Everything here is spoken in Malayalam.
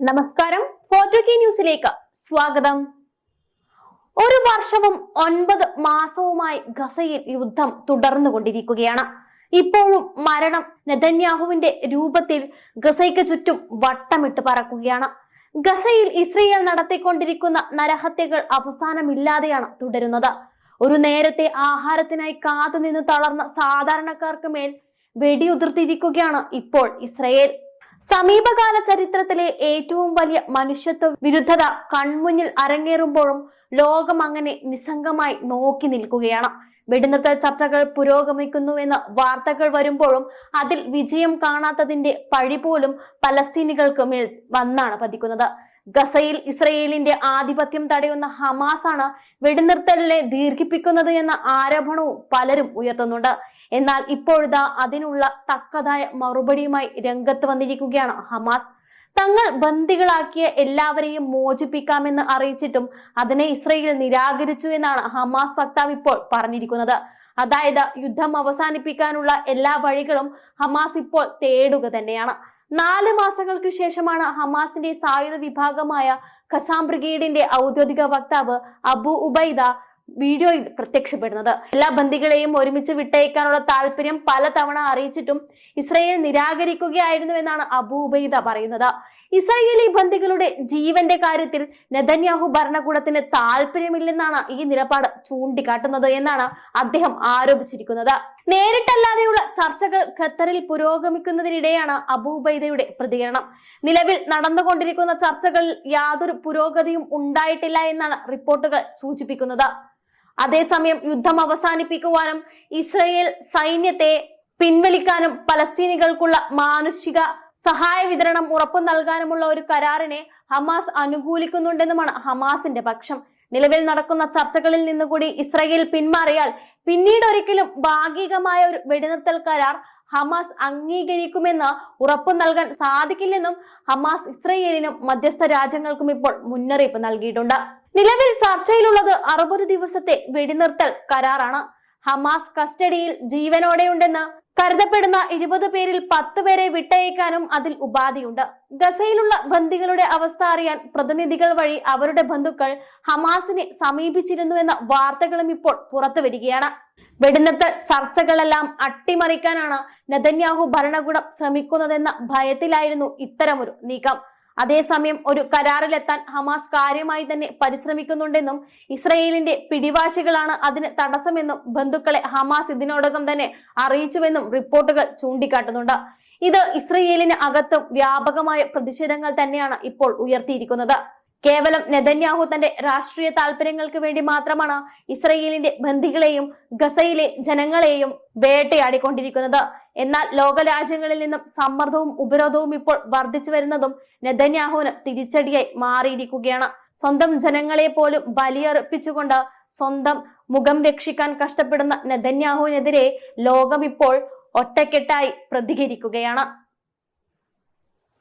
നമസ്കാരം. ഫോർട്ടു കെ ന്യൂസിലേക്ക് സ്വാഗതം. ഒരു വർഷവും ഒൻപത് മാസവുമായി ഗസയിൽ യുദ്ധം തുടർന്നു കൊണ്ടിരിക്കുകയാണ് ഇപ്പോഴും മരണം നെതന്യാഹുവിന്റെ രൂപത്തിൽ ഗസയ്ക്ക് ചുറ്റും വട്ടമിട്ട് പറക്കുകയാണ്. ഗസയിൽ ഇസ്രയേൽ നടത്തിക്കൊണ്ടിരിക്കുന്ന നരഹത്യകൾ അവസാനമില്ലാതെയാണ് തുടരുന്നത്. ഒരു നേരത്തെ ആഹാരത്തിനായി കാത്തുനിന്ന് തളർന്ന സാധാരണക്കാർക്ക് മേൽ വെടിയുതിർത്തിരിക്കുകയാണ് ഇപ്പോൾ ഇസ്രയേൽ. സമീപകാല ചരിത്രത്തിലെ ഏറ്റവും വലിയ മനുഷ്യത്വ വിരുദ്ധത കൺമുന്നിൽ അരങ്ങേറുമ്പോഴും ലോകം അങ്ങനെ നിസ്സംഗമായി നോക്കി നിൽക്കുകയാണ്. വെടിനിർത്തൽ ചർച്ചകൾ പുരോഗമിക്കുന്നുവെന്ന് വാർത്തകൾ വരുമ്പോഴും അതിൽ വിജയം കാണാത്തതിന്റെ പഴി പോലും പലസ്തീനികൾക്ക് മേൽ വന്നാണ് പതിക്കുന്നത്. ഗസയിൽ ഇസ്രയേലിന്റെ ആധിപത്യം തടയുന്ന ഹമാസാണ് വെടിനിർത്തലിനെ ദീർഘിപ്പിക്കുന്നത് എന്ന ആരോപണവും പലരും ഉയർത്തുന്നുണ്ട്. എന്നാൽ ഇപ്പോഴതാ അതിനുള്ള തക്കതായ മറുപടിയുമായി രംഗത്ത് വന്നിരിക്കുകയാണ് ഹമാസ്. തങ്ങൾ ബന്ദികളാക്കിയ എല്ലാവരെയും മോചിപ്പിക്കാമെന്ന് അറിയിച്ചിട്ടും അതിനെ ഇസ്രയേൽ നിരാകരിച്ചു എന്നാണ് ഹമാസ് വക്താവ് ഇപ്പോൾ പറഞ്ഞിരിക്കുന്നത്. അതായത് യുദ്ധം അവസാനിപ്പിക്കാനുള്ള എല്ലാ വഴികളും ഹമാസ് ഇപ്പോൾ തേടുക തന്നെയാണ്. നാല് മാസങ്ങൾക്ക് ശേഷമാണ് ഹമാസിന്റെ സായുധ വിഭാഗമായ ഖസാം ബ്രിഗേഡിന്റെ ഔദ്യോഗിക വക്താവ് അബു ഉബൈദ വീഡിയോയിൽ പ്രത്യക്ഷപ്പെടുന്നത്. എല്ലാ ബന്ദികളെയും ഒരുമിച്ച് വിട്ടയക്കാനുള്ള താല്പര്യം പലതവണ അറിയിച്ചിട്ടും ഇസ്രയേൽ നിരാകരിക്കുകയായിരുന്നുവെന്നാണ് അബു ഉബൈദ പറയുന്നത്. ഇസ്രായേലി ബന്ദികളുടെ ജീവന്റെ കാര്യത്തിൽ നെതന്യാഹു ഭരണകൂടത്തിന് താല്പര്യമില്ലെന്നാണ് ഈ നിലപാട് ചൂണ്ടിക്കാട്ടുന്നത് എന്നാണ് അദ്ദേഹം ആരോപിച്ചിരിക്കുന്നത്. നേരിട്ടല്ലാതെയുള്ള ചർച്ചകൾ ഖത്തറിൽ പുരോഗമിക്കുന്നതിനിടെയാണ് അബൂബൈദയുടെ പ്രതികരണം. നിലവിൽ നടന്നുകൊണ്ടിരിക്കുന്ന ചർച്ചകളിൽ യാതൊരു പുരോഗതിയും ഉണ്ടായിട്ടില്ല എന്നാണ് റിപ്പോർട്ടുകൾ സൂചിപ്പിക്കുന്നത്. അതേസമയം യുദ്ധം അവസാനിപ്പിക്കുവാനും ഇസ്രയേൽ സൈന്യത്തെ പിൻവലിക്കാനും പലസ്തീനികൾക്കുള്ള മാനുഷിക സഹായ വിതരണം ഉറപ്പു നൽകാനുമുള്ള ഒരു കരാറിനെ ഹമാസ് അനുകൂലിക്കുന്നുണ്ടെന്നുമാണ് ഹമാസിന്റെ പക്ഷം. നിലവിൽ നടക്കുന്ന ചർച്ചകളിൽ നിന്നുകൂടി ഇസ്രയേൽ പിന്മാറിയാൽ പിന്നീട് ഒരിക്കലും ഭാഗികമായ ഒരു വെടിനിർത്തൽ കരാർ ഹമാസ് അംഗീകരിക്കുമെന്ന് ഉറപ്പു നൽകാൻ സാധിക്കില്ലെന്നും ഹമാസ് ഇസ്രയേലിനും മധ്യസ്ഥ രാജ്യങ്ങൾക്കും ഇപ്പോൾ മുന്നറിയിപ്പ് നൽകിയിട്ടുണ്ട്. നിലവിൽ ചർച്ചയിലുള്ളത് അറുപത് ദിവസത്തെ വെടിനിർത്തൽ കരാറാണ്. ഹമാസ് കസ്റ്റഡിയിൽ ജീവനോടെയുണ്ടെന്ന് കരുതപ്പെടുന്ന ഇരുപത് പേരിൽ പത്ത് പേരെ വിട്ടയക്കാനും അതിൽ ഉപാധിയുണ്ട്. ഗസയിലുള്ള ബന്ദികളുടെ അവസ്ഥ അറിയാൻ പ്രതിനിധികൾ വഴി അവരുടെ ബന്ധുക്കൾ ഹമാസിനെ സമീപിച്ചിരുന്നു എന്ന വാർത്തകളും ഇപ്പോൾ പുറത്തു വരികയാണ്. വെടിനിർത്തൽ ചർച്ചകളെല്ലാം അട്ടിമറിക്കാനാണ് നെതന്യാഹു ഭരണകൂടം ശ്രമിക്കുന്നതെന്ന ഭയത്തിലായിരുന്നു ഇത്തരമൊരു നീക്കം. അതേസമയം ഒരു കരാറിലെത്താൻ ഹമാസ് കാര്യമായി തന്നെ പരിശ്രമിക്കുന്നുണ്ടെന്നും ഇസ്രയേലിന്റെ പിടിവാശികളാണ് അതിന് തടസ്സമെന്നും ബന്ധുക്കളെ ഹമാസ് ഇതിനോടകം തന്നെ അറിയിച്ചുവെന്നും റിപ്പോർട്ടുകൾ ചൂണ്ടിക്കാട്ടുന്നുണ്ട്. ഇത് ഇസ്രയേലിന് അകത്തും വ്യാപകമായ പ്രതിഷേധങ്ങൾ തന്നെയാണ് ഇപ്പോൾ ഉയർത്തിയിരിക്കുന്നത്. കേവലം നെതന്യാഹു തന്റെ രാഷ്ട്രീയ താല്പര്യങ്ങൾക്ക് വേണ്ടി മാത്രമാണ് ഇസ്രയേലിന്റെ ബന്ധികളെയും ഗസയിലെ ജനങ്ങളെയും വേട്ടയാടിക്കൊണ്ടിരിക്കുന്നത്. എന്നാൽ ലോകരാജ്യങ്ങളിൽ നിന്നും സമ്മർദ്ദവും ഉപരോധവും ഇപ്പോൾ വർദ്ധിച്ചു വരുന്നതും നെതന്യാഹുവിന് തിരിച്ചടിയായി മാറിയിരിക്കുകയാണ്. സ്വന്തം ജനങ്ങളെ പോലും ബലിയർപ്പിച്ചുകൊണ്ട് സ്വന്തം മുഖം രക്ഷിക്കാൻ കഷ്ടപ്പെടുന്ന നെതന്യാഹുവിനെതിരെ ലോകം ഇപ്പോൾ ഒറ്റക്കെട്ടായി പ്രതികരിക്കുകയാണ്.